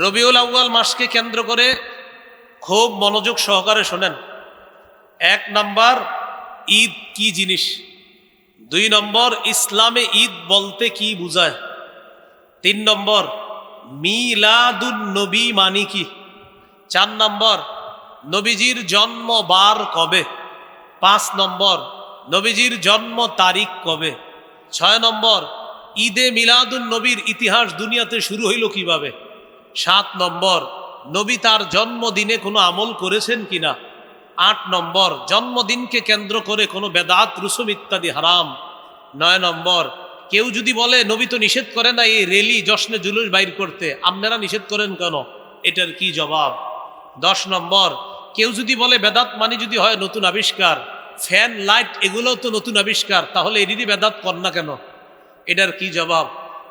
রবিউল আউ্য়াল মাসকে কেন্দ্র করে খুব মনোযোগ সহকারে শোনেন। এক নাম্বার, ঈদ কি জিনিস? দুই নম্বর, ইসলামে ঈদ বলতে কি বুঝায়? তিন নম্বর, মিলাদুন নবী মানি কি? চার নম্বর, নবীজির জন্ম বার কবে? পাঁচ নম্বর, নবীজির জন্ম তারিখ কবে? ছয় নম্বর, ঈদে মিলাদুন নবীর ইতিহাস দুনিয়াতে শুরু হইল কীভাবে? সাত নম্বর, নবী তার জন্মদিনে কোনো আমল করেছেন কিনা? আট নম্বর, জন্মদিনকে কেন্দ্র করে কোনো বেদাত, রুসুম ইত্যাদি হারাম। নয় নম্বর, কেউ যদি বলে, নবী তো নিষেধ করে না এই রেলি জশ্নে জুলুস বাইর করতে, আপনারা নিষেধ করেন কেন? এটার কি জবাব? দশ নম্বর, কেউ যদি বলে, বেদাত মানে যদি হয় নতুন আবিষ্কার, ফ্যান, লাইট, এগুলোও তো নতুন আবিষ্কার, তাহলে এদিনই বেদাত কর না কেন? এটার কি জবাব?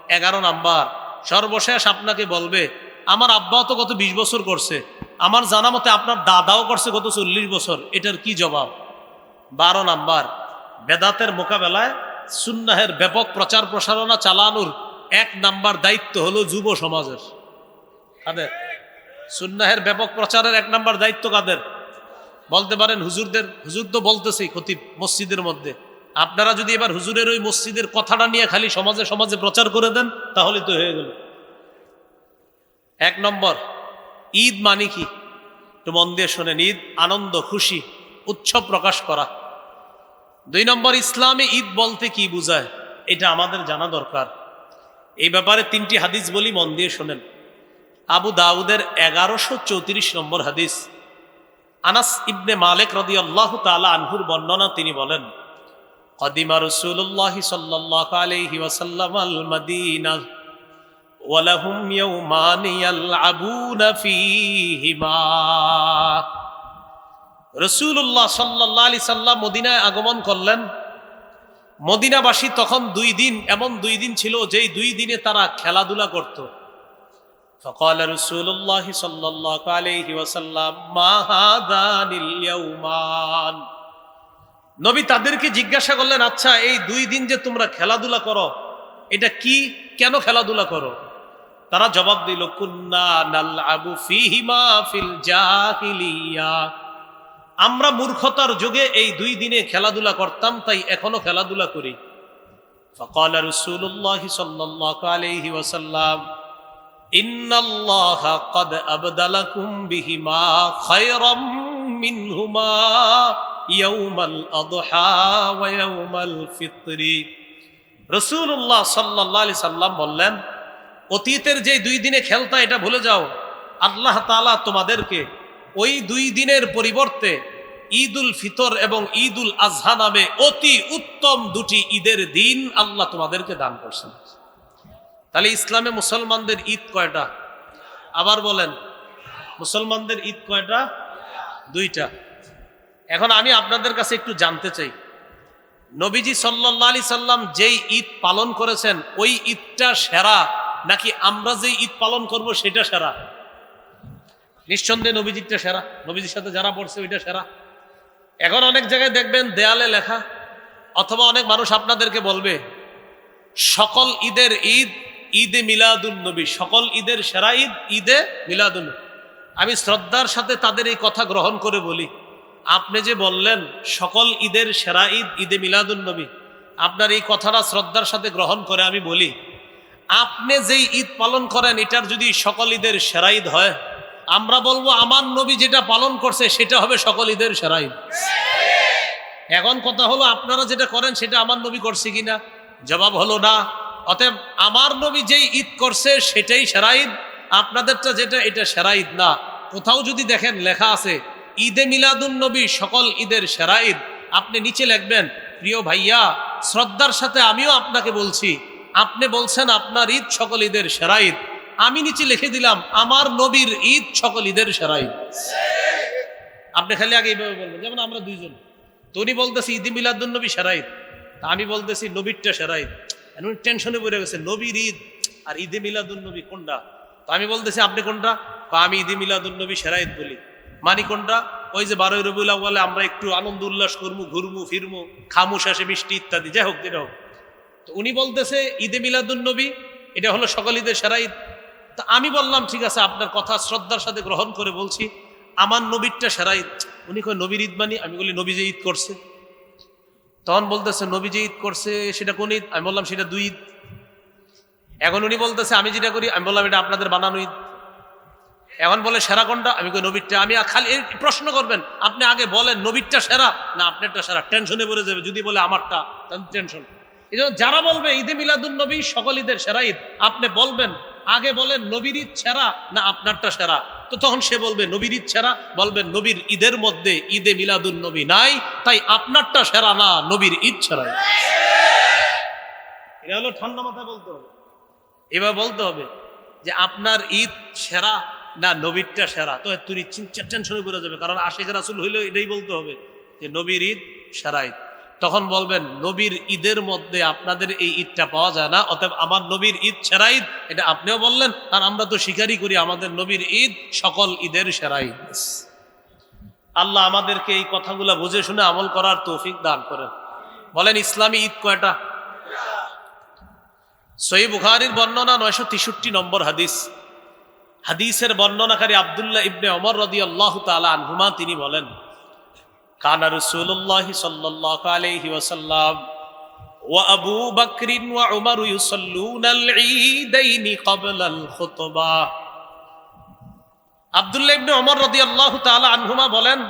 এগারো নাম্বার, সর্বশেষ আপনাকে বলবে আমার আব্বাও তো গত বিশ বছর করছে। আমার জানা মতে আপনার দাদাও করছে গত চল্লিশ বছর। এটার কি জবাব? বারো নাম্বার, বেদাতের মোকাবেলায় সুন্নাহের ব্যাপক প্রচার প্রসারণা চালানোর এক নাম্বার দায়িত্ব হলো যুব সমাজের। কাদের? সুন্নাহের ব্যাপক প্রচারের এক নাম্বার দায়িত্ব কাদের? বলতে পারেন হুজুরদের, হুজুর তো বলতেছেই খতিব মসজিদের মধ্যে। আপনারা যদি এবার হুজুরের ওই মসজিদের কথাটা নিয়ে খালি সমাজে সমাজে প্রচার করে দেন, তাহলে তো হয়ে গেল। এক নম্বর, ঈদ মানে কি? একটু মন দিয়ে শোনেন, ঈদ আনন্দ, খুশি, উৎসব প্রকাশ করা। দুই নম্বর, ইসলামে ঈদ বলতে কি বুঝায়? এটা আমাদের জানা দরকার। এই ব্যাপারে তিনটি হাদিস বলি, মন দিয়ে শোনেন। আবু দাউদের এগারোশো চৌত্রিশ নম্বর হাদিস। আনাস ইবনে মালিক রদি আল্লাহ তালা আনহুর বর্ণনা তিনি বলেন, কদিমা রসুল্লাহ সাল্লাহ আলহি ওয়াসাল্লাম আল মদিনা ওয়ালাহুম ইয়াউমান ইয়ালআবুনা ফীহিমা। রসুল্লাহ সাল্লাহ আলি সাল্লাম মদিনায় আগমন করলেন। মদিনাবাসী তখন দুই দিন, এমন দুই দিন ছিল যেই দুই দিনে তারা খেলাধুলা করত। ফকাল রসুল্লাহ সাল্লাহ আলহি ওয়াসাল্লাম মাহাদানিল্যাউমান নবী তাদেরকে জিজ্ঞাসা করলেন আচ্ছা এই দুই দিন যে তোমরা খেলাধুলা করো, এটা কি? কেন খেলাধুলা করো? তারা জবাব দিল কুন্না নালআবু ফীহিমা ফিল জাহিলিয়া আমরা মূর্খতার যুগে এই দুই দিনে খেলাধুলা করতাম তাই এখনো খেলাধুলা করি فقال رسول الله صلى الله عليه وسلم إن الله قد أبدلكم بهما خيرا منهما يوم الأضحى ويوم الفطر রসুল্লাহ সাল্লাহ আলি সাল্লাম বললেন অতীতের যে দুই দিনে খেলতা, এটা ভুলে যাও। আল্লাহ তালা তোমাদেরকে ওই দুই দিনের পরিবর্তে ঈদ উল ফিতর এবং ঈদ উল আজহা নামে অতি উত্তম দুটি ঈদের দিন আল্লাহ তোমাদেরকে দান করছেন। তাহলে ইসলামে মুসলমানদের ঈদ কয়টা? আবার বলেন, মুসলমানদের ঈদ কয়টা? দুইটা। এখন আমি আপনাদের কাছে একটু জানতে চাই। নবীজি সাল্লাহ আলি সাল্লাম যেই ঈদ পালন করেছেন, ওই ঈদটা সেরা নাকি আমরা যে ঈদ পালন করব সেটা সেরা? নিঃসন্দেহে নবীজিরটা সেরা। নবীজির সাথে যারা পড়ছে ওইটা সেরা। এখন অনেক জায়গায় দেখবেন দেয়ালে লেখা, অথবা অনেক মানুষ আপনাদেরকে বলবে, সকল ঈদের ঈদ, ঈদে মিলাদুল নবী, সকল ঈদের সেরা ঈদ, ঈদে মিলাদুল আমি শ্রদ্ধার সাথে তাদের এই কথা গ্রহণ করে বলি, আপনি যে বললেন সকল ঈদের সেরা ঈদ, ঈদে মিলাদুল নবী, আপনার এই কথাটা শ্রদ্ধার সাথে গ্রহণ করে আমি বলি আপনি যেই ঈদ পালন করেন, এটার যদি সকল ঈদের সেরা ঈদ হয়, আমরা বলব আমার নবী যেটা পালন করছে, সেটা হবে সকল ঈদের সেরা ঈদ। এখন কথা হলো, আপনারা যেটা করেন, সেটা আমার নবী করছে কিনা? জবাব হলো না। অতএব আমার নবী যেই ঈদ করছে, সেটাই সেরা ঈদ। আপনাদেরটা যেটা, এটা সেরা ঈদ না। কোথাও যদি দেখেন, লেখা আছে, ঈদে মিলাদুন নবী সকল ঈদের সেরা ঈদ। আপনি নিচে লিখবেন, প্রিয় ভাইয়া, শ্রদ্ধার সাথে আমিও আপনাকে বলছি আপনি বলছেন আপনার ঈদ সকল ঈদের সেরা ঈদ। আমি নিচে লিখে দিলাম, আমার নবীর ঈদ সকল ঈদের সেরা ঈদ। আপনি খালি আগে এইভাবে বলবেন, যেমন আমরা দুইজন। তো উনি বলতেছি ঈদ মিলাদুন নবী সেরা ঈদ। আমি বলতেছি, নবীরটা সেরা ঈদ। উনি টেনশনে পড়ে গেছে, নবীর ঈদ আর ঈদে মিলাদুন নবী কোনটা? তো আমি বলতেছি, আপনি কোনটা? আমি ঈদে মিলাদুল নবী সেরা ঈদ বলি। মানি কোনটা? ওই যে বারোই রবিউল বলে আমরা একটু আনন্দ, উল্লাস করব ঘুরমু, ফিরমু খামু শেষে মিষ্টি ইত্যাদি, যাই হোক, যেটা হোক। তো উনি বলতেছে, ঈদে মিলাদুন নবী, এটা হলো সকল ঈদের সেরা ঈদ। তা আমি বললাম, ঠিক আছে, আপনার কথা শ্রদ্ধার সাথে গ্রহণ করে বলছি, আমার নবীরটা সেরা ঈদ। উনি কই নবীর ঈদ মানি? আমি বলি, নবী যে ঈদ করছে। তখন বলতেছে, নবী যে ঈদ করছে, সেটা কোন ঈদ? আমি বললাম, সেটা দুই ঈদ। এখন উনি বলতেছে, আমি যেটা করি, আমি বললাম, এটা আপনাদের বানানো ঈদ। এখন বলে, সেরা কোনটা? আমি কই, নবীরটা। আমি খালি এই প্রশ্ন করবেন, আপনি আগে বলেন, নবীরটা সেরা? না, আপনারটা সেরা। টেনশনে পড়ে যাবে, যদি বলে, আমারটা, তাহলে টেনশন। এই যারা বলবে ঈদে মিলাদুন নবী, সকল ঈদের সেরা ঈদ। আপনি বলবেন, আগে বলেন নবীর ঈদ সেরা না আপনারটা সেরা? তো তখন সে বলবে, নবীর ঈদ সেরা। বলবেন, নবীর ঈদের মধ্যে ঈদে মিলাদুন নবী নাই, তাই আপনারটা সেরা না নবীর ঈদ সেরা এটা হলো ঠান্ডা মাথায় বলতে হবে। এবার বলতে হবে যে আপনার ঈদ সেরা না নবীরটা সেরা? তো তুই টেনশনে করে যাবে, কারণ আশেখ রাসুল হইলেও এটাই বলতে হবে যে নবীর ঈদ সেরা ঈদ। তখন বলবেন, নবীর ঈদের মধ্যে আপনাদের এই ঈদটা পাওয়া যায় না, অতএব আমার নবীর ঈদ সেরা ঈদ। এটা আপনিও বললেন, আর আমরা তো স্বীকারই করি আমাদের নবীর ঈদ সকল ঈদের সেরা ঈদ। আল্লাহ আমাদেরকে এই কথাগুলো বুঝে শুনে আমল করার তৌফিক দান করেন। বলেন, ইসলামী ঈদ কয়টা? সই বুখারির বর্ণনা নয়শো তেষট্টি নম্বর হাদিস। হাদিসের বর্ণনাকারী আবদুল্লাহ ইবনে অমর রদি আল্লাহ তালা আনহুমা তিনি বলেন কানা রসুল্লাহ সাল্লাহ আলহি ওসাল্লাম وأبو بكر وعمر يصلون العيدين قبل الخطبة আব্দুল্লাহ ইবনে ওমর রাদিয়াল্লাহু তাআলা আনহুমা বলেন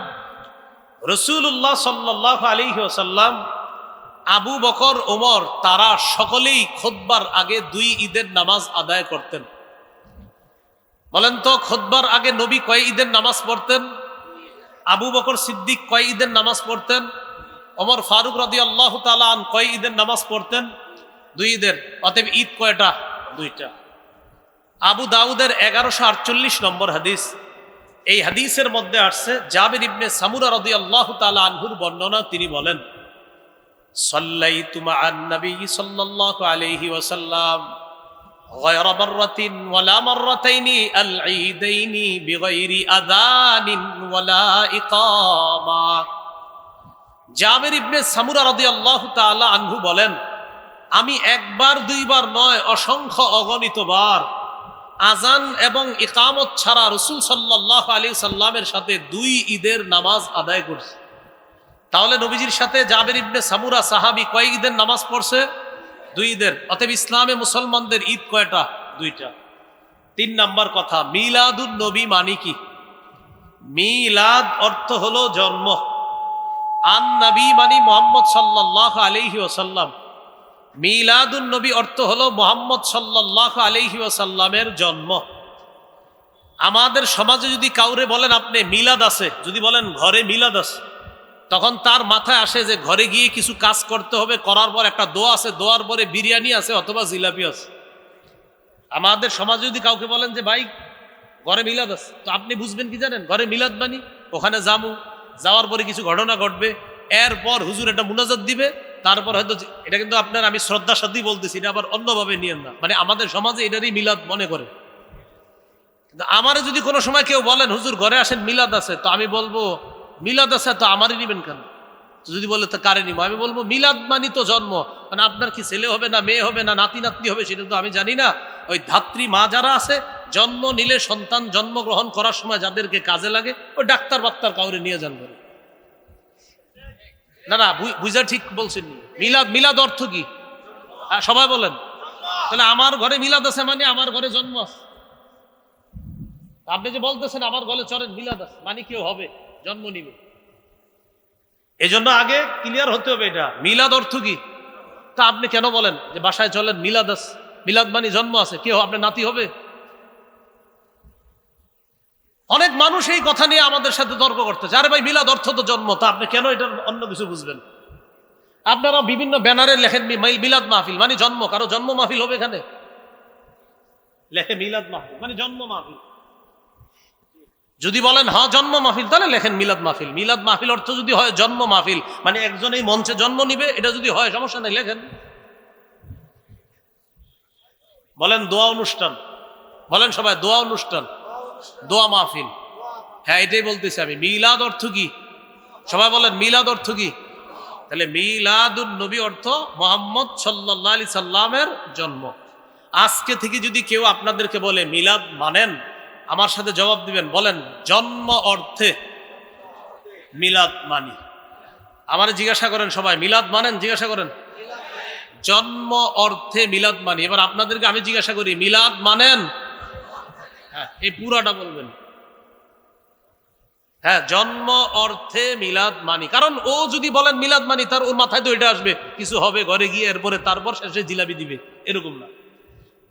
রাসূলুল্লাহ সাল্লাল্লাহু আলাইহি ওয়াসাল্লাম আবু বকর ওমর তারা সকলেই খুতবার আগে দুই ঈদের নামাজ আদায় করতেন বলেন তো খুতবার আগে নবী কয় ঈদের নামাজ পড়তেন আবু বকর সিদ্দিক কয় ঈদের নামাজ পড়তেন? অমর ফারুক রাদি আল্লাহ তালান কয় ঈদের নামাজ পড়তেন? দুই ঈদের। অতএব ঈদ কয়টা? দুইটা। আবু দাউদের এগারোশো আটচল্লিশ নম্বর হাদিস। এই হাদিসের মধ্যে আসছে, জাবির ইবনে সামুরা রদি আল্লাহ তালা আনহুর বর্ণনা, তিনি বলেন, সাল্লাইতু মা'আন নবী সাল্লাল্লাহু আলাইহি ওয়াসাল্লাম। غير مرة ولا مرتين العيدين بغير أذان ولا إقامة জাবের ইবনে সামুরা রাদিয়াল্লাহু তাআলা আনহু বলেন আমি একবার দুইবার নয় অসংখ্য অগণিত বার আজান এবং ইকামত ছাড়া রসুল সাল্লাহ আলী সাল্লামের সাথে দুই ঈদের নামাজ আদায় করছি তাহলে নবীজির সাথে জাবের ইবনে সামুরা সাহাবি কয় ঈদের নামাজ পড়ছে দুই ঈদের। অতএব ইসলামে মুসলমানদের ঈদ কয়টা? দুইটা। তিন নাম্বার কথা, মিলাদুন নবী মানি কি? মিলাদ অর্থ হলো জন্ম। আন নবী মানি মোহাম্মদ সাল্লাহ আলহি ওসাল্লাম মিলাদুন নবী অর্থ হলো মোহাম্মদ সাল্লাহ আলহি ওসাল্লামের জন্ম। আমাদের সমাজে যদি কাউরে বলেন আপনি মিলাদ আছে, যদি বলেন ঘরে মিলাদ আছে তখন তার মাথায় আসে যে ঘরে গিয়ে কিছু কাজ করতে হবে, করার পর একটা দোয়া আছে, দোয়ার পরে বিরিয়ানি আছে অথবা জিলাপি আছে। আমাদের সমাজে যদি কাউকে বলেন যে, ভাই, ঘরে মিলাদ আছে। তো আপনি বুঝবেন কি জানেন? ঘরে মিলাদ মানি? ওখানে যাব, যাওয়ার পরে কিছু ঘটনা ঘটবে, এরপর হুজুর একটা মুনাজাত দিবে, তারপর হয়তো এটা কিন্তু আপনার আমি শ্রদ্ধার সাথেই বলতেছি, এটা আবার অন্যভাবে নিয়েন না। মানে আমাদের সমাজে এটারই মিলাদ মনে করে। কিন্তু আমারে যদি কোনো সময় কেউ বলেন, হুজুর, ঘরে আসেন, মিলাদ আছে। তো আমি বলব মিলাদ আছে, তো আমারই নিবেন কেন? যদি বলে, তো কারে নিব? আমি বলব, মিলাদ মানি তো জন্ম। মানে আপনার কি ছেলে হবে না মেয়ে হবে না নাতি নাতনি হবে সেটা তো আমি জানি না। ওই ধাত্রী মা যারা আছে, জন্ম নিলে সন্তান জন্মগ্রহণ করার সময় যাদেরকে কাজে লাগে, ওই ডাক্তার বাক্তার কাউরে নিয়ে যান করে না না, বুঝা ঠিক বলছেন মিলাদ মিলাদ অর্থ কি? হ্যাঁ সবাই বলেন। তাহলে আমার ঘরে মিলাদ আছে মানে আমার ঘরে জন্ম আছে। আপনি যে বলতেছেন, আমার ঘরে চলেন মিলাদ আছে। মানে কেউ হবে? জন্ম নিবে। এই জন্য আগে ক্লিয়ার হতে হবে এটা। মিলাদ অর্থ কি? তা আপনি কেন বলেন? যে বাসায় চলেন মিলাদ আছে মিলাদ মানে জন্ম আছে। কেউ আপনার নাতি হবে? অনেক মানুষ এই কথা নিয়ে আমাদের সাথে তর্ক করতেছে আরে ভাই, মিলাদ অর্থ তো জন্ম। তা আপনি কেন এটা অন্য কিছু বুঝবেন? আপনারা বিভিন্ন ব্যানারে লেখেন মিলাদ মাহফিল। মানে জন্ম। কারও জন্ম মাহফিল হবে এখানে? লেখে মিলাদ মাহফিল। মানে জন্ম মাহফিল। যদি বলেন হ্যাঁ জন্ম মাহফিল তাহলে লেখেন মিলাদ মাহফিল। মিলাদ মাহফিল অর্থ যদি হয় জন্ম মাহফিল মানে একজন এই মঞ্চে জন্ম নিবে, এটা যদি হয় সমস্যা নেই, লেখেন। বলেন, দোয়া অনুষ্ঠান বলেন সবাই, দোয়া অনুষ্ঠান দোয়া মাহফিল। হ্যাঁ এটাই বলতেছি আমি। মিলাদ অর্থ কি? সবাই বলেন, মিলাদ অর্থ কি? তাহলে মিলাদুল নবী অর্থ মোহাম্মদ সাল্লাহ আলি সাল্লামের জন্ম। আজকে থেকে যদি কেউ আপনাদেরকে বলে, মিলাদ মানেন আমার সাথে জবাব দিবেন, বলেন, জন্ম অর্থে মিলাদ মানি। আমার জিজ্ঞাসা করেন সবাই, মিলাদ মানেন? জিজ্ঞাসা করেন। জন্ম অর্থে মিলাদ মানি। এবার আপনাদেরকে আমি জিজ্ঞাসা করি, মিলাদ মানেন? হ্যাঁ এই পুরাটা বলবেন। হ্যাঁ জন্ম অর্থে মিলাদ মানি। কারণ ও যদি বলেন মিলাদ মানি, তার ওর মাথায় তো এটা আসবে, কিছু হবে, ঘরে গিয়ে এরপরে তারপর শেষে জিলাপি দিবে। এরকম না।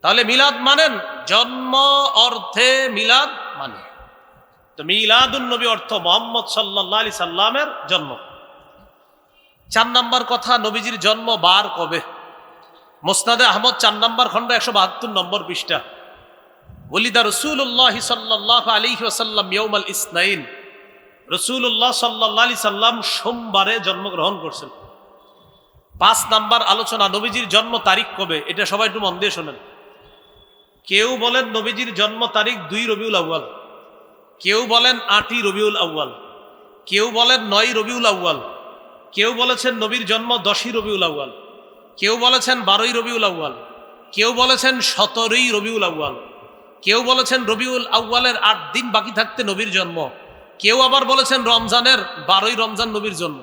তাহলে মিলাদ মানেন? জন্ম অর্থে মিলাদ মানে। তো মিলাদুন নবী অর্থ মোহাম্মদ সাল্লাহ আলি সাল্লামের জন্ম। চার নাম্বার কথা, নবীজির জন্ম বার কবে? মোসনাদে আহমদ চার নাম্বার খন্ড একশো বাহাত্তর নম্বর পৃষ্ঠা। বলিদা রসুল্লাহ সাল্লাহ আলী ওসাল্লাম ইসনাইন। রসুল্লাহ সাল্লাহ আলি সাল্লাম সোমবারে জন্মগ্রহণ করছেন। পাঁচ নাম্বার আলোচনা, নবীজির জন্ম তারিখ কবে? এটা সবাই একটু মন দিয়ে শোনেন। কেউ বলেন নবীজির জন্ম তারিখ দুই রবিউল আউ্য়াল। কেউ বলেন আটই রবিউল আউ্য়াল। কেউ বলেন নয় রবিউল আউ্য়াল। কেউ বলেছেন নবীর জন্ম দশই রবিউল আউ্য়াল। কেউ বলেছেন বারোই রবিউল আউ্য়াল। কেউ বলেছেন সতেরোই রবিউল আউ্য়াল। কেউ বলেছেন রবিউল আউ্য়ালের আট দিন বাকি থাকতে নবীর জন্ম। কেউ আবার বলেছেন রমজানের বারোই রমজান নবীর জন্ম।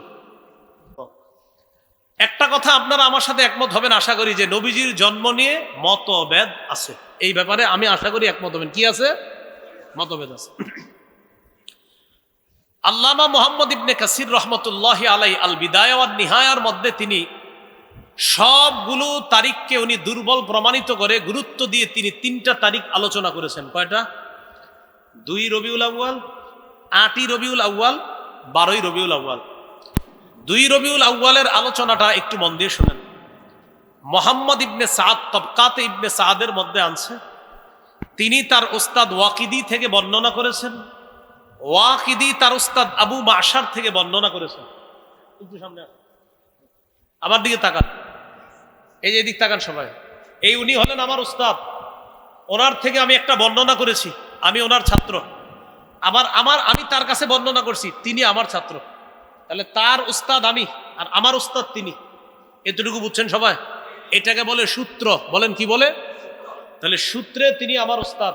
একটা কথা আপনারা আমার সাথে একমত হবেন, আশা করি যে নবীজির জন্ম নিয়ে মতভেদ আছে। এই ব্যাপারে আমি আশা করি একমত হবেন। কি আছে? মতভেদ আছে। আল্লামা মোহাম্মদ ইবনে কাসির রহমতুল্লাহ আলাই আল বিদায়ার নিহায়ার মধ্যে তিনি সবগুলো তারিখকে উনি দুর্বল প্রমাণিত করে গুরুত্ব দিয়ে তিনি তিনটা তারিখ আলোচনা করেছেন। কয়টা? দুই রবিউল আউ্য়াল, আটই রবিউল আউ্য়াল, বারোই রবিউল আউ্য়াল। দুই রবিউল আউ্য়ালের আলোচনাটা একটু মন দিয়ে শোনেন। মোহাম্মদ ইবনে সাদ, তবকাতে ইবনে সাদের মধ্যে আনছে। তিনি তার ওস্তাদ ওয়াকিদি থেকে বর্ণনা করেছেন। ওয়াকিদি তার ওস্তাদ আবু মাসার থেকে বর্ণনা করেছেন। একটু সামনে আমার দিকে তাকান। এই যে এদিক তাকান সবাই। এই উনি হলেন আমার ওস্তাদ ওনার থেকে আমি একটা বর্ণনা করেছি। আমি ওনার ছাত্র। আবার আমার, আমি তার কাছে বর্ণনা করছি। তিনি আমার ছাত্র। তাহলে তার উস্তাদ আমি আর আমার উস্তাদ তিনি। এতটুকু বুঝছেন সবাই? এটাকে বলে সূত্র। বলেন কি বলে? তাহলে সূত্রে তিনি আমার উস্তাদ,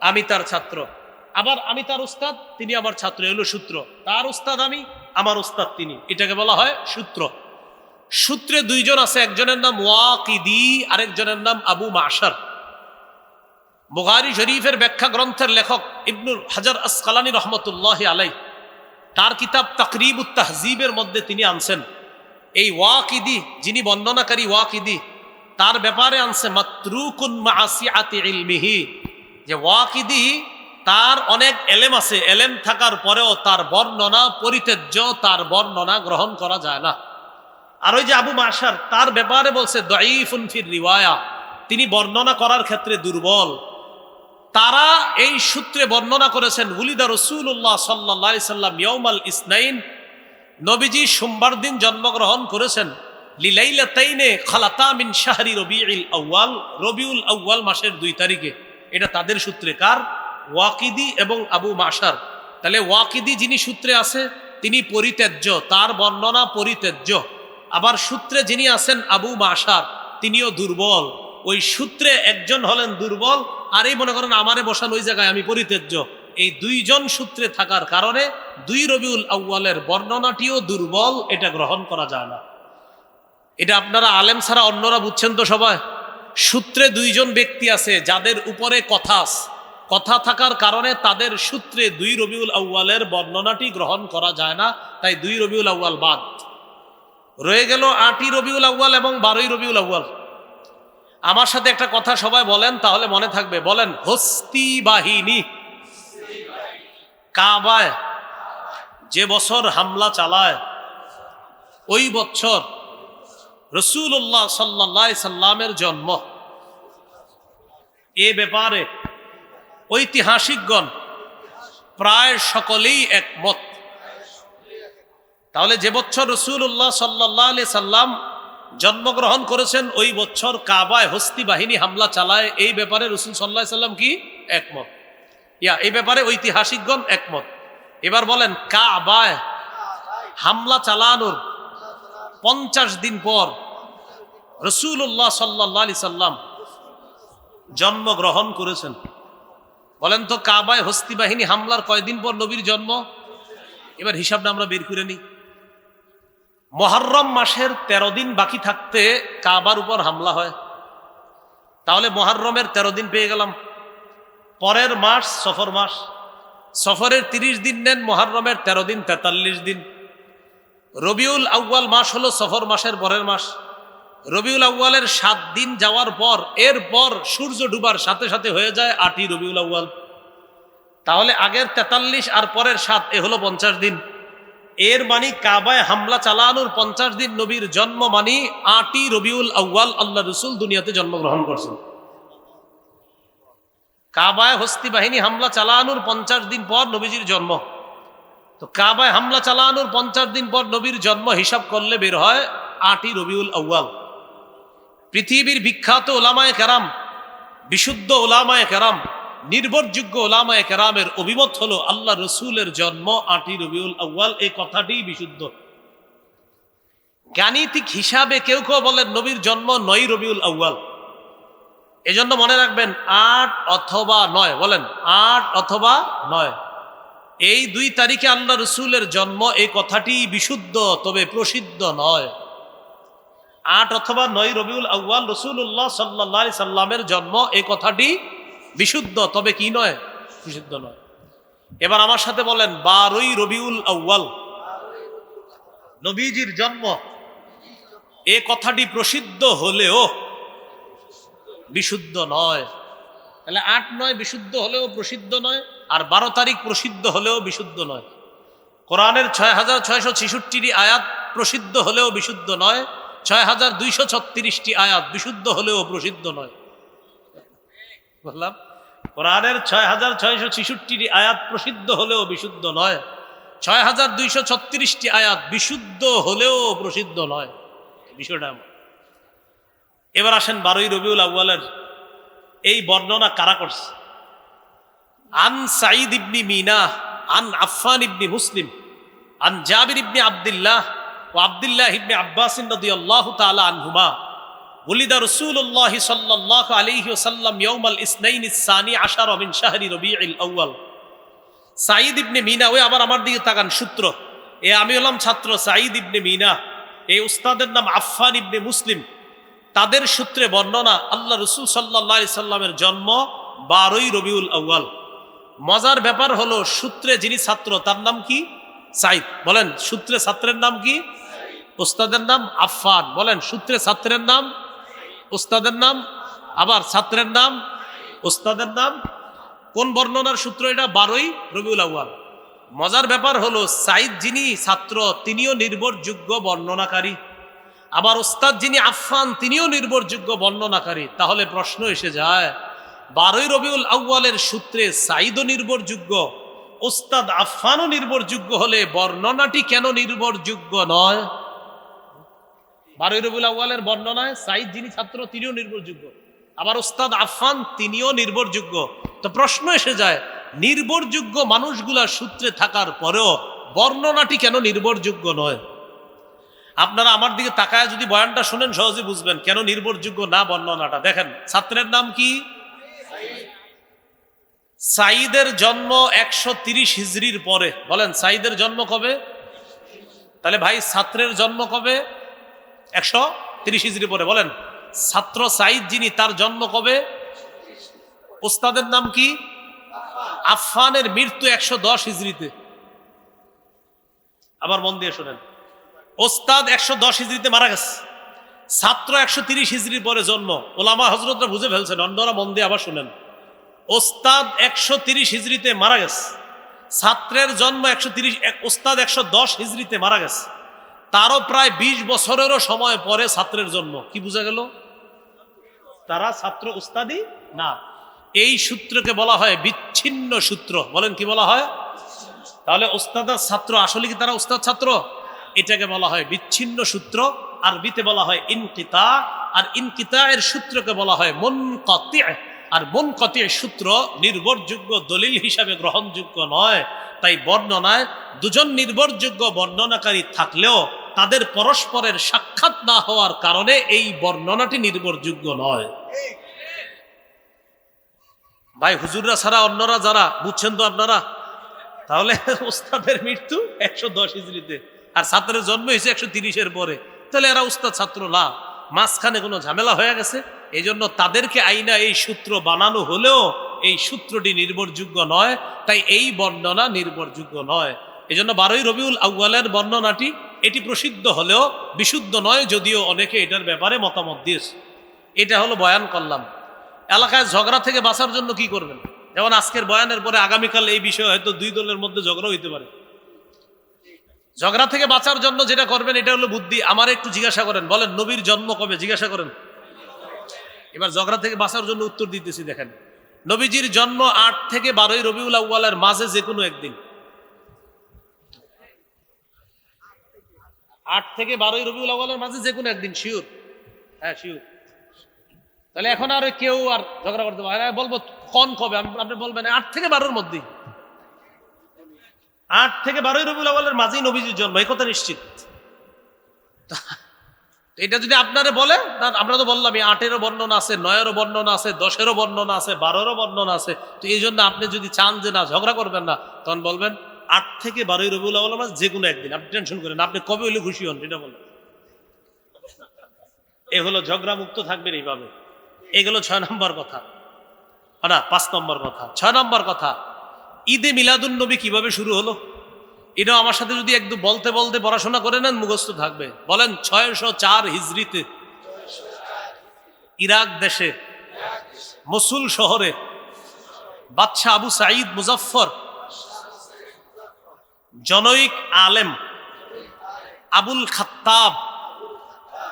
আমি তার ছাত্র। আবার আমি তার উস্তাদ, তিনি আমার ছাত্র। এ হলো সূত্র। তার উস্তাদ আমি, আমার উস্তাদ তিনি। এটাকে বলা হয় সূত্র। সূত্রে দুইজন আছে, একজনের নাম ওয়াকিদি, আরেকজনের নাম আবু মাসার বুগারি শরীফের ব্যাখ্যা গ্রন্থের লেখক ইবনুল হাজার আসকালানি রহমতুল্লাহ আলাই তার কিতাব তাকরিব তাহজিবের মধ্যে তিনি আনছেন। এই ওয়াকিদি, যিনি বর্ণনাকারী ওয়াকিদি, তার ব্যাপারে আনছে, মাতরুকুন ইলমিহি। যে ওয়াকিদি, তার অনেক এলেম আছে, এলেম থাকার পরেও তার বর্ণনা পরিত্যাজ্য, তার বর্ণনা গ্রহণ করা যায় না। আর ওই যে আবু মাসার তার ব্যাপারে বলছে, দঈফুন ফির রিওয়ায়া। তিনি বর্ণনা করার ক্ষেত্রে দুর্বল। তারা এই সূত্রে বর্ণনা করেছেন, উলিদা রসুল্লাহ সাল্লা সাল্লাম ইয়ৌমাল ইসনাইন, নবীজি সোমবার দিন জন্মগ্রহণ করেছেন লিলাইলা তাইনে খালাতা মিন শাহরি রবিউল আউয়াল রবিউল আউয়াল মাসের দুই তারিখে। এটা তাদের সূত্রে কার? ওয়াকিদি এবং আবু মাসার তাহলে ওয়াকিদি যিনি সূত্রে আছে, তিনি পরিত্যাজ্য, তার বর্ণনা পরিত্যাজ্য। আবার সূত্রে যিনি আছেন আবু মাসার তিনিও দুর্বল। ওই সূত্রে একজন হলেন দুর্বল আর এই মনে করেন আমারে বসান ওই জায়গায় আমি পরিত্যাজ্য। এই দুইজন সূত্রে থাকার কারণে দুই রবিউল আউ্য়ালের বর্ণনাটিও দুর্বল, এটা গ্রহণ করা যায় না। এটা আপনারা আলেম ছাড়া অন্যরা বুঝছেন তো সবাই? সূত্রে দুইজন ব্যক্তি আছে, যাদের উপরে কথা আছে। কথা থাকার কারণে তাদের সূত্রে দুই রবিউল আউ্য়ালের বর্ণনাটি গ্রহণ করা যায় না, তাই দুই রবিউল আউ্য়াল বাদ। রয়ে গেল আটই রবিউল আউ্য়াল এবং বারোই রবিউল আউ্য়াল। আমার সাথে একটা কথা সবাই বলেন, তাহলে মনে থাকবে। বলেন, হস্তি বাহিনী। কাবায়। যে বছর হামলা চালায়, ওই বছর রসুল্লাহ সাল্লা সাল্লামের জন্ম। এ ব্যাপারে ঐতিহাসিকগণ প্রায় সকলেই একমত। তাহলে যে বছর রসুল্লাহ সাল্লাহ আলি সাল্লাম জন্মগ্রহণ করেছেন ওই বছর কাবায় হস্তি বাহিনী হামলা চালায়। এই ব্যাপারে রসুল সাল্লাহ সাল্লাম কি? একমত। ইয়া, এই ব্যাপারে ঐতিহাসিকগণ একমত। এবার বলেন, কাবায় হামলা চালানোর পঞ্চাশ দিন পর রসুল্লাহ সাল্লাহ আলি সাল্লাম জন্মগ্রহণ করেছেন। বলেন তো, কাবায় হস্তি বাহিনী হামলার কয়দিন পর নবীর জন্ম? এবার হিসাবটা আমরা বের করে নিই। মহারম মাসের ১৩ দিন বাকি থাকতে কাবার উপর হামলা হয়। তাহলে মহারমের ১৩ দিন পেয়ে গেলাম। পরের মাস সফর মাস। সফরের ৩০ দিন নেন, মহারমের ১৩ দিন ৪৩ দিন। রবিউল আউ্য়াল মাস হলো সফর মাসের পরের মাস। রবিউল আউ্য়ালের সাত দিন যাওয়ার পর, এরপর সূর্য ডুবার সাথে সাথে হয়ে যায় আটই রবিউল আউ্য়াল। তাহলে আগের তেতাল্লিশ আর পরের সাত, এ হলো পঞ্চাশ দিন। এর মানি কাবায় হামলা চালানোর পঞ্চাশ দিন নবীর জন্ম মানি আটই রবিউল আউ্য়াল আল্লাহ রসুল দুনিয়াতে জন্মগ্রহণ করছেন। কাবায় হস্তি বাহিনী হামলা চালানোর পঞ্চাশ দিন পর নবীজির জন্ম। তো কাবায় হামলা চালানোর পঞ্চাশ দিন পর নবীর জন্ম হিসাব করলে বের হয় আটই রবিউল আউ্য়াল। পৃথিবীর বিখ্যাত ওলামায় কেরাম, বিশুদ্ধ ওলামায় কেরাম নির্ভরযোগ্য ওলামায় কেরামের অভিমত হলো আল্লাহ রসুলের জন্ম আটই রবিউল আউ্য়াল, এই কথাটি বিশুদ্ধ। গাণিতিক হিসাবে কেউ কেউ বলেন নবীর জন্ম নয় রবিউল আউ্য়াল। এজন্য মনে রাখবেন আট অথবা নয়, বলেন আট অথবা নয়। এই দুই তারিখে আল্লাহ রসুলের জন্ম, এই কথাটি বিশুদ্ধ, তবে প্রসিদ্ধ নয়। আট অথবা নয় রবিউল আউ্য়াল রসুল্লাহ সাল্লা সাল্লামের জন্ম, এই কথাটি বিশুদ্ধ, তবে কি নয়? বিশুদ্ধ নয়। এবার আমার সাথে বলেন, বারোই রবিউল আউ্য়াল, নবীজির জন্ম। এ কথাটি প্রসিদ্ধ হলেও বিশুদ্ধ নয়। তাহলে আট নয় বিশুদ্ধ হলেও প্রসিদ্ধ নয়, আর বারো তারিখ প্রসিদ্ধ হলেও বিশুদ্ধ নয়। কোরআনের ছয় হাজার ছয়শো ছেষট্টিটি আয়াত প্রসিদ্ধ হলেও বিশুদ্ধ নয়, ছয় হাজার দুইশো ছত্রিশটি আয়াত বিশুদ্ধ হলেও প্রসিদ্ধ নয়। বললাম, কোরআনের ছয় হাজার ছয়শো ছেষট্টিটি আয়াত প্রসিদ্ধ হলেও বিশুদ্ধ নয় ছয় হাজার দুইশো ছত্রিশটি আয়াত বিশুদ্ধ হলেও প্রসিদ্ধ নয়। বিষয়টা এবার আসেন বারোই রবিউল আউ্বালের এই বর্ণনা কারা করছে? আন সাঈদ ইবনি মিনা আন আফফান ইবনি মুসলিম, আন জাবির ইবনি আবদুল্লাহ ও আবদুল্লাহ ইবনি আব্বাসিন রাদিয়াল্লাহু তাআলা আনহুমা। উলিদা রসুল্লাহ সাল্লাহ আলিহি সাল্লাম ইয়ৌমাল ইসনাইন ইসানি আশার অবিন শাহরি রবি ইল আউ্য়াল। সাঈদ ইবনে মিনা, ওই আবার আমার দিকে তাকান, সূত্র। এ আমি হলাম ছাত্র সাঈদ ইবনে মিনা। এই উস্তাদের নাম আফফান ইবনে মুসলিম। তাদের সূত্রে বর্ণনা, আল্লাহ রসুল সাল্লা সাল্লামের জন্ম বারোই রবিউল আউ্য়াল। মজার ব্যাপার হলো, সূত্রে যিনি ছাত্র, তার নাম কি? সাইদ বলেন, সূত্রে ছাত্রের নাম কি? ওস্তাদের নাম আফফান। বলেন, সূত্রে ছাত্রের নাম ওস্তাদের নাম? আবার ছাত্রের নাম? ওস্তাদের নাম? কোন বর্ণনার সূত্র এটা? বারোই রবিউল আউ্য়াল। মজার ব্যাপার হলো সাইদ যিনি ছাত্র, তিনিও নির্ভরযোগ্য বর্ণনাকারী। আবার ওস্তাদ যিনি আফফান, তিনিও নির্ভরযোগ্য বর্ণনাকারী। তাহলে প্রশ্ন এসে যায়, বারোই রবিউল আউ্বালের সূত্রে সাইদও নির্ভরযোগ্য ওস্তাদ আফফানও নির্ভরযোগ্য হলে বর্ণনাটি কেন নির্ভরযোগ্য নয়? বারোই রবিউল আউ্বালের বর্ণনায় সাইদ যিনি ছাত্র, তিনিও নির্ভরযোগ্য। আবার ওস্তাদ আফফান, তিনিও নির্ভরযোগ্য। তো প্রশ্ন এসে যায়, নির্ভরযোগ্য মানুষগুলার সূত্রে থাকার পরেও বর্ণনাটি কেন নির্ভরযোগ্য নয়? আপনারা আমার দিকে তাকায় যদি বয়ানটা শোনেন, সহজে বুঝবেন কেন নির্ভরযোগ্য না বর্ণনাটা। দেখেন, ছাত্রের নাম কি? সাইদের জন্ম একশো তিরিশ হিজড়ির পরে। বলেন সাইদের জন্ম কবে? তাহলে ভাই, ছাত্রের জন্ম কবে? একশো তিরিশ হিজড়ি পরে বলেন, ছাত্র সাইদ যিনি, তার জন্ম কবে? ওস্তাদের নাম কি? আফফানের মৃত্যু একশো দশ হিজড়িতে আবার মন দিয়ে শোনেন। ওস্তাদ একশো দশ হিজড়িতে মারা গেছে। ছাত্র একশো তিরিশ হিজড়ির পরে জন্ম। ওলামা হজরতরা বুঝে ফেলছেন, অন্যরা মন দিয়ে আবার শোনেন। ওস্তাদ একশো তিরিশ হিজড়িতে মারা গেছে। ছাত্রের জন্ম একশো তিরিশ ওস্তাদ একশো দশ হিজড়িতে মারা গেছে। তারও প্রায় বিশ বছরেরও সময় পরে ছাত্রের জন্ম। কি বোঝা গেল? তারা ছাত্র উস্তাদি? না। এই সূত্রকে বলা হয় বিচ্ছিন্ন সূত্র। বলেন কি বলা হয়? তাহলে ওস্তাদার ছাত্র আসলে কি তারা উস্তাদ ছাত্র? এটাকে বলা হয় বিচ্ছিন্ন সূত্র আরবিতে বলা হয় ইনকিতা আর ইনকিতা এর সূত্রকে বলা হয় মন আর মন সূত্র নির্ভরযোগ্য দলিল হিসাবে গ্রহণযোগ্য নয় তাই বর্ণনায় দুজন নির্ভরযোগ্য বর্ণনাকারী থাকলেও তাদের পরস্পরের সাক্ষাৎ না হওয়ার কারণে এই বর্ণনাটি নির্ভরযোগ্য নয়। ভাই, হুজুররা ছাড়া অন্যরা যারা, বুঝছেন তো আপনারা? তাহলে ওস্তাদের মৃত্যু একশো দশ হিজড়িতে, আর ছাত্রের জন্ম হয়েছে একশো তিরিশের পরে। তাহলে এরা উস্তাদ ছাত্র না। মাঝখানে কোনো ঝামেলা হয়ে গেছে? এই জন্য তাদেরকে আইনা এই সূত্র বানানো হলেও এই সূত্রটি নির্ভরযোগ্য নয়, তাই এই বর্ণনা নির্ভরযোগ্য নয়। এই জন্য বারোই রবিউল আউ্বালের বর্ণনাটি এটি প্রসিদ্ধ হলেও বিশুদ্ধ নয় যদিও অনেকে এটার ব্যাপারে মতামত দিয়েছে। এটা হলো বয়ান করলাম। এলাকায় ঝগড়া থেকে বাঁচার জন্য কি করবেন? যেমন আজকের বয়ানের পরে আগামীকাল এই বিষয়ে হয়তো দুই দলের মধ্যে ঝগড়া হইতে পারে। ঝগড়া থেকে বাঁচার জন্য যেটা করবেন, এটা হলো বুদ্ধি। আমার একটু জিজ্ঞাসা করেন। বলেন, নবীর জন্ম কবে? জিজ্ঞাসা করেন। এবার ঝগড়া থেকে বাঁচার জন্য উত্তর দিতেছি, দেখেন। নবীজির জন্ম আট থেকে বারোই রবিউল আউ্বালের মাঝে যে কোনো একদিন। আট থেকে বারোই রবিউল আউ্বালের মাঝে যে কোনো একদিন শিওর হ্যাঁ শিওর তাহলে এখন আর কেউ আর ঝগড়া করতে পারে বলব, কন কবে? আপনি বলবেন, আট থেকে বারোর মধ্যেই। আট থেকে বারোই রবিউল আউ্বালের মাঝেই নবীজির জন্ম এই কথা নিশ্চিত। এটা যদি আপনারে বলে আমরা তো বললাম, এই আটেরও বর্ণনা আছে, নয়েরও বর্ণনা আছে, দশেরও বর্ণনা আছে, বারোরও বর্ণনা আছে। তো এই জন্য আপনি যদি চান যে না, ঝগড়া করবেন না, তখন বলবেন আট থেকে বারোই রবিউল আউ্বাল মাস যে কোনো একদিন। আপনি টেনশন করেন আপনি কবে হলে খুশি হন এটা বলেন। এ হলো ঝগড়া মুক্ত থাকবেন এইভাবে। এগুলো ছয় নম্বর কথা। না, পাঁচ নম্বর কথা। ছয় নম্বর কথা, ঈদে মিলাদুন নবী কীভাবে শুরু হলো? এটা আমার সাথে যদি একদম বলতে বলতে পড়াশোনা করে নেন, মুখস্থ থাকবে। বলেন, ছয়শো চার হিজড়িতে ইরাক দেশে, মসুল শহরে, বাদশাহ আবু সাঈদ মুজাফফর জনৈক আলেম, আবুল খাত্তাব,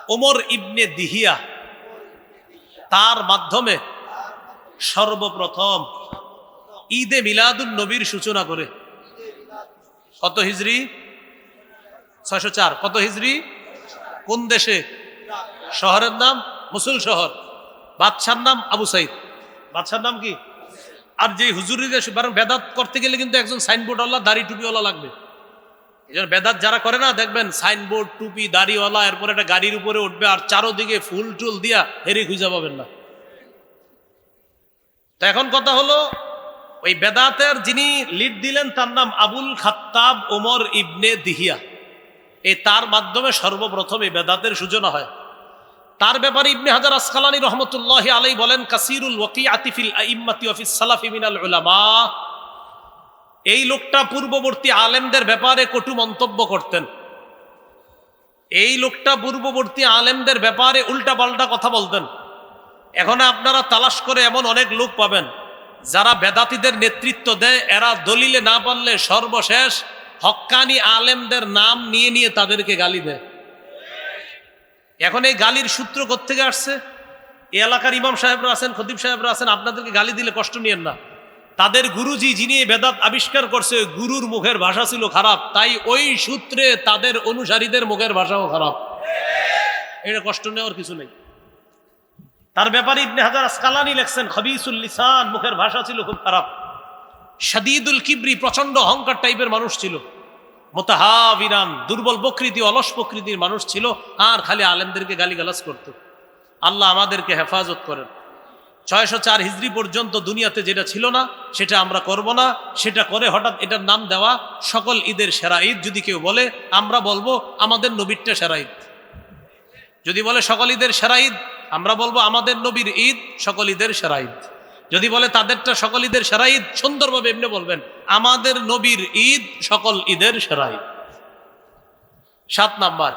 ওমর ইবনে দিহিয়া, তার মাধ্যমে সর্বপ্রথম ঈদে মিলাদুন নবীর সূচনা করে। কত হিজড়ি ছয়শো চার। কত হিজড়ি কোন দেশে? শহরের নাম? মুসুল শহর। বাদশার নাম আবু সাইদ। বাদশার নাম কি? আর যে হুজুরি দেশ বরং বেদাত করতে গেলে কিন্তু একজন সাইনবোর্ডওয়ালা দাড়ি টুপিওয়ালা লাগবে। এই জন্য বেদাত যারা করে না, দেখবেন সাইনবোর্ড টুপি, দাড়িওয়ালা, এরপর একটা গাড়ির উপরে উঠবে আর চারোদিকে ফুল টুল দিয়া হেরে খুঁজে পাবেন না। তো এখন কথা হলো, ওই বেদাতের যিনি লিড দিলেন তার নাম আবুল খাত্তাব ওমর ইবনে দিহিয়া। এই তার মাধ্যমে সর্বপ্রথম এই বেদাতের সূচনা হয়। তার ব্যাপারে ইবনে হাজার আসকালানি রহমতুল্লাহ আলাই বলেন, কাসিরুল ওয়াকি আতিফিল আইম্মাতি অফিস সালাফি মিনাল উলামা। এই লোকটা পূর্ববর্তী আলেমদের ব্যাপারে কটু মন্তব্য করতেন। এই লোকটা পূর্ববর্তী আলেমদের ব্যাপারে উল্টা পাল্টা কথা বলতেন। এখন আপনারা তালাশ করে এমন অনেক লোক পাবেন, যারা বেদাতিদের নেতৃত্ব দেয়, এরা দলিলে না পারলে সর্বশেষ হক্কানি আলেমদের নাম নিয়ে নিয়ে তাদেরকে গালি দেয়। এখন এই গালির সূত্র কোথেকে আসছে? এই এলাকার ইমাম সাহেবরা আছেন, খতিব সাহেবরা আছেন, আপনাদেরকে গালি দিলে কষ্ট নিয়েন না। তাদের গুরুজি যিনি বেদাত আবিষ্কার করছে গুরুর মুখের ভাষা ছিল খারাপ। তাই ওই সূত্রে তাদের অনুসারীদের মুখের ভাষাও খারাপ। এটা কষ্ট নেওয়ার কিছু নেই। তার ব্যাপারে ইবনে হাজার আসকালানি লেখছেন, খবিসুল লিসান, মুখের ভাষা ছিল খুব খারাপ। সাদিদুল কিবরি প্রচণ্ড অহংকার টাইপের মানুষ ছিল। মোতাহাবিরান, দুর্বল প্রকৃতি, অলস প্রকৃতির মানুষ ছিল, আর খালি আলেমদেরকে গালিগালাজ করত। আল্লাহ আমাদেরকে হেফাজত করেন। ছয়শো চার হিজড়ি পর্যন্ত দুনিয়াতে যেটা ছিল না, সেটা আমরা করব না। সেটা করে হঠাৎ এটার নাম দেওয়া সকল ঈদের সেরা ঈদ, যদি কেউ বলে, আমরা বলব আমাদের নবীরটা সেরা ঈদ। যদি বলে সকল ঈদের সেরা ঈদ, আমরা বলব আমাদের নবীর ঈদ সকল ঈদের সেরা ঈদ। যদি বলে তাদেরটা সকল ঈদের সেরা ঈদ, সুন্দরভাবে এমনি বলবেন, আমাদের নবীর ঈদ সকল ঈদের সেরা ঈদ। সাত নাম্বার,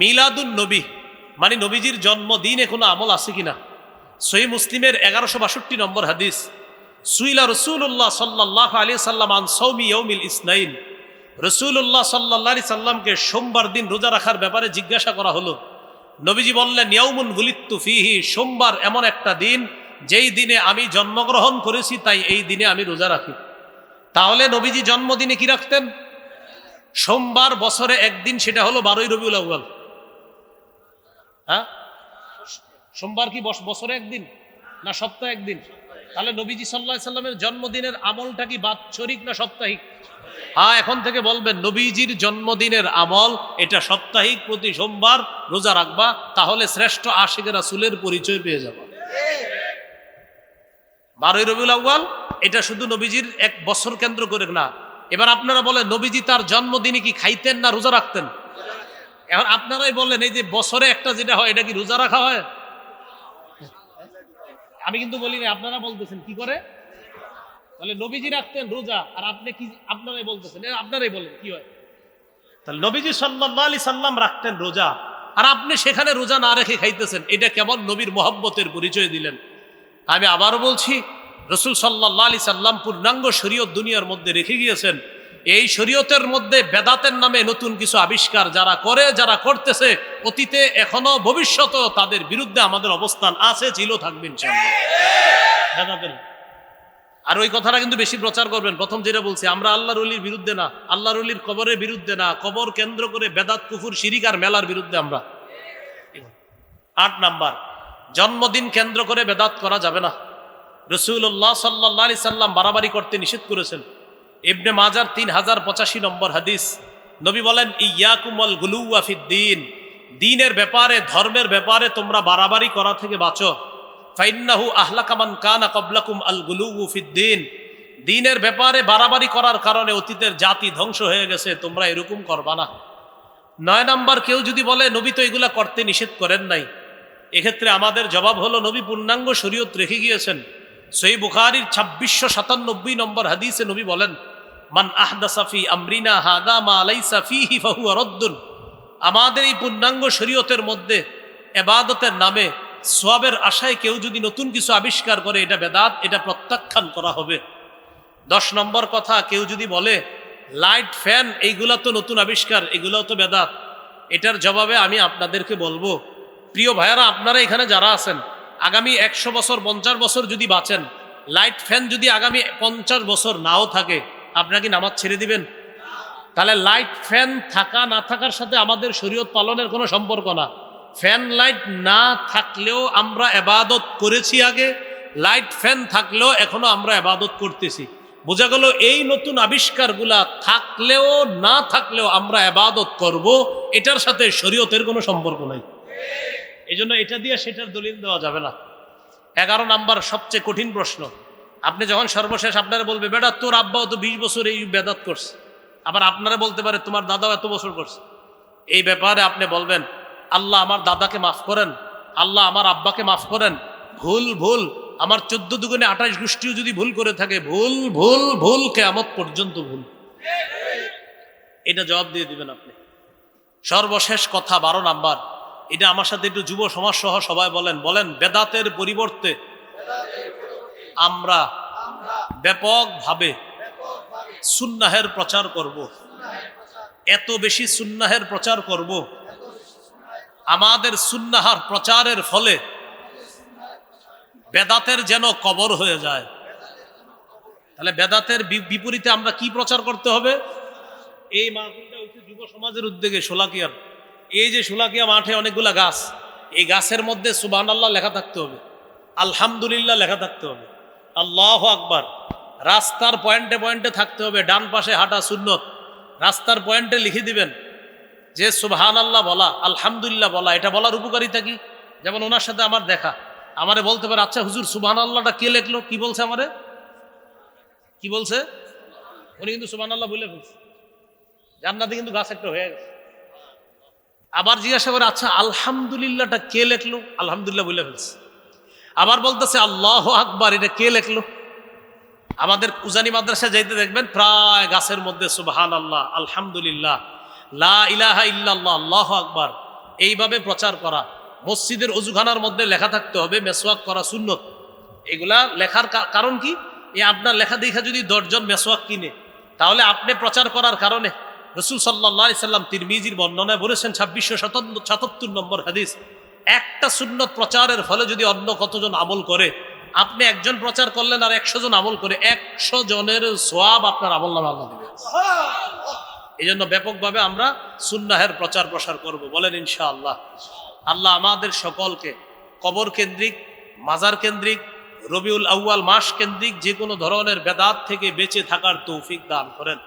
মিলাদুন নবী মানে নবীজির জন্মদিনে কোনো আমল আছে কিনা? সহি মুসলিমের এগারোশো বাষট্টি নম্বর হাদিস, সুইলা রসুল্লাহ সাল্লাহ আলী সাল্লাম আন সৌমি ইয়ৌমিল ইসনাইন। রসুল্লাহ সাল্লাহ সাল্লামকে সোমবার দিন রোজা রাখার ব্যাপারে জিজ্ঞাসা করা হলো। নবীজি বললেন, ইয়াউমুন গুলিত্তু ফিহি, সোমবার এমন একটা দিন যেই দিনে আমি জন্মগ্রহণ করেছি, তাই এই দিনে আমি রোজা রাখি। তাহলে নবীজি জন্মদিনে কি রাখতেন? সোমবার বছরে একদিন, সেটা হলো বারোই রবিউল আউ্বাল হ্যাঁ? সোমবার কি বছরে একদিন? না সপ্তাহে একদিন? তাহলে নবীজি সাল্লাহ সাল্লামের জন্মদিনের আমলটা কি বাৎসরিক না সাপ্তাহিক? হ্যাঁ এখন থেকে বলবেন, নবীজির জন্মদিনের আমল এটা সাপ্তাহিক, প্রতি সোমবার রোজা রাখবা, তাহলে শ্রেষ্ঠ আশিকের রাসুলের পরিচয় পেয়ে যাবা। বারোই রবিউল আউ্য়াল, এটা শুধু নবীজির এক বছর কেন্দ্র করে না। এবার আপনারা বলেন, নবীজি তার জন্মদিনে কি খাইতেন না রোজা রাখতেন? এখন আপনারাই বলেন, এই যে বছরে একটা যেটা হয়, এটা কি রোজা রাখা হয়? আমি কিন্তু বলিনি আপনারা বলতেছেন, কি করে? তাহলে নবীজি রাখতেন রোজা, আর আপনি কি, আপনারাই বলতেছেন আপনারাই বলেন, কি হয়? তাহলে নবীজি সাল্লাহ আলি সাল্লাম রাখতেন রোজা, আর আপনি সেখানে রোজা না রেখে খাইতেছেন, এটা কেমন নবীর মহব্বতের পরিচয় দিলেন। আমি আবারও বলছি, রসুল সাল্লাহ আলি সাল্লাম পূর্ণাঙ্গ শরীয়ত দুনিয়ার মধ্যে রেখে গিয়েছেন। এই শরীয়তের মধ্যে বেদাতের নামে নতুন কিছু আবিষ্কার যারা করে, যারা করতেছে, অতীতে এখনও ভবিষ্যতেও তাদের বিরুদ্ধে আমাদের অবস্থান আছে, ছিল থাকবেন আর ওই কথাটা কিন্তু বেশি প্রচার করবেন। প্রথম যেটা বলছি, আমরা আল্লাহর অলির বিরুদ্ধে না, আল্লাহর অলির কবরের বিরুদ্ধে না, কবর কেন্দ্র করে বেদাত, কুফুর, শিরিক আর মেলার বিরুদ্ধে আমরা। আট নাম্বার। জন্মদিন কেন্দ্র করে বেদাত করা যাবে না। রসুল্লাহ সাল্লাহ সাল্লাম বাড়াবাড়ি করতে নিষেধ করেছেন। ইবনে মাজার তিন হাজার পঁচাশি নম্বর হাদিস। নবী বলেন, ইয়াকুমল গুলুয়াফিদ্দিন দিনের ব্যাপারে, ধর্মের ব্যাপারে তোমরা বাড়াবাড়ি করা থেকে বাঁচো। ফাইন্নাহু আহলাকামান কানা কবলাকুম আল গুলুফিদ্দিন দিনের ব্যাপারে বাড়াবাড়ি করার কারণে অতীতের জাতি ধ্বংস হয়ে গেছে, তোমরা এরকম করবা না। নয় নাম্বার কেউ যদি বলে, নবী তো এগুলা করতে নিষেধ করেন নাই। এক্ষেত্রে আমাদের জবাব হলো, নবী পূর্ণাঙ্গ শরীয়ত রেখে গিয়েছেন। সই বুখারির ছাব্বিশশো সাতানব্বই নম্বর হাদিসে নবী বলেন, মান আহদাসাফি আমরিনা, হাদা মা আলাইসা ফিহি ফাহুয়া রদ্দুন। আমাদের এই পূর্ণাঙ্গ শরীয়তের মধ্যে এবাদতের নামে সোয়াবের আশায় কেউ যদি নতুন কিছু আবিষ্কার করে, এটা বেদাত, এটা প্রত্যাখ্যান করা হবে। দশ নম্বর কথা, কেউ যদি বলে, লাইট ফ্যান, এইগুলা তো নতুন আবিষ্কার, এগুলোও তো বেদাত। এটার জবাবে আমি আপনাদেরকে বলব প্রিয় ভাইয়ারা, আপনারা এখানে যারা আছেন, আগামী একশো বছর, পঞ্চাশ বছর যদি বাঁচেন, লাইট ফ্যান যদি আগামী পঞ্চাশ বছর নাও থাকে, আপনারা কি নামাজ ছেড়ে দিবেন? তাহলে লাইট ফ্যান থাকা না থাকার সাথে আমাদের শরীয়ত পালনের কোনো সম্পর্ক না। ফ্যান লাইট না থাকলেও আমরা এবাদত করেছি আগে, লাইট ফ্যান থাকলেও এখনও আমরা এবাদত করতেছি। বোঝা গেল এই নতুন আবিষ্কারগুলা থাকলেও না থাকলেও আমরা এবাদত করব, এটার সাথে শরীয়তের কোনো সম্পর্ক নাই। এই জন্য এটা দিয়ে সেটার দলিল দেওয়া যাবে না। এগারো নাম্বার সবচেয়ে কঠিন প্রশ্ন। আপনি যখন সর্বশেষ আপনারা বলবে, বেটা, তোর আব্বাও তো বিশ বছর এই বেদাত করছে। আবার আপনারা বলতে পারে, তোমার দাদাও এত বছর করছে। এই ব্যাপারে আপনি বলবেন, আল্লাহ আমার দাদাকে মাফ করেন, আল্লাহ আমার আব্বাকে মাফ করেন। ভুল ভুল। আমার চোদ্দ দুগুণে আঠাশ গোষ্ঠীও যদি ভুল করে থাকে, ভুল ভুল ভুল কেমত পর্যন্ত ভুল। এটা জবাব দিয়ে দিবেন আপনি। সর্বশেষ কথা বারো নাম্বার। এটা আমার সাথে একটু যুব সমাজ সহ সবাই বলেন বলেন, বেদাতের পরিবর্তে আমরা ব্যাপকভাবে সুন্নাহের প্রচার করব। এত বেশি সুন্নাহের প্রচার করব। আমাদের সুন্নাহার প্রচারের ফলে বেদাতের যেন কবর হয়ে যায় তাহলে বেদাতের বিপরীতে আমরা কি প্রচার করতে হবে এই মাহফিলটা হচ্ছে যুব সমাজের উদ্যোগে সোলাকিয়ার এই যে সোলাকিয়া মাঠে অনেকগুলা গাছ, এই গাছের মধ্যে সুবাহ আল্লাহ লেখা থাকতে হবে। আলহামদুলিল্লাহ লেখা থাকতে হবে। আল্লাহ আকবার। রাস্তার পয়েন্টে পয়েন্টে থাকতে হবে, ডান পাশে হাঁটা সুন্নত। রাস্তার পয়েন্টে লিখে দিবেন, যে সুবহান আল্লাহ বলা, আলহামদুলিল্লাহ বলা, এটা বলার উপকারিতা কি? যেমন ওনার সাথে আমার দেখা। আমারে বলতে পারে আচ্ছা হুজুর সুবহান আল্লাহটা কে লেখলো? কি বলছে আমারে? কি বলছে? উনি কিন্তু সুবহান আল্লাহ বলে ফেলছে। জান্নাতে কিন্তু গাছ একটা হয়ে গেছে। আবার জিজ্ঞাসা করে আচ্ছা আলহামদুলিল্লাহটা কে লেখলো? আলহামদুলিল্লাহ বলে ফেলছে। আবার বলতেছে, আল্লাহ আকবার, এটা কে লেখলো? আমাদের উজানি মাদ্রাসা যাইতে দেখবেন, প্রায় গাছের মধ্যে সুবহান আল্লাহ আলহামদুলিল্লাহ, লা ইলাহা ইল্লাল্লাহ, আল্লাহ আকবার, এইভাবে প্রচার করা। মসজিদের অজুখানার মধ্যে লেখা থাকতে হবে মেসোয়াক করা সুন্নত। এগুলা লেখার কারণ কি? এই আপনার লেখা দেখা যদি দশজন মেসোয়াক কিনে, তাহলে আপনি প্রচার করার কারণে রসুল সাল্লাহ সাল্লাম তিরমিজির বর্ণনায় বলেছেন ছাব্বিশশো সাতাত্তর নম্বর হাদিস একটা সুন্নত প্রচারের ফলে যদি অন্য কতজন আমল করে আপনি একজন প্রচার করলেন আর একশো জন আমল করে একশো জনের সোয়াব আপনার আমল নামে আল্লাহ দেবে এই জন্য ব্যাপকভাবে আমরা সুন্নাহের প্রচার প্রসার করব। বলেন ইনশাআল্লাহ। আল্লাহ আল্লাহ আমাদের সকলকে কবর কেন্দ্রিক মাজার কেন্দ্রিক রবিউল আউয়াল মাস কেন্দ্রিক যে কোনো ধরনের বেদাত থেকে বেঁচে থাকার তৌফিক দান করেন।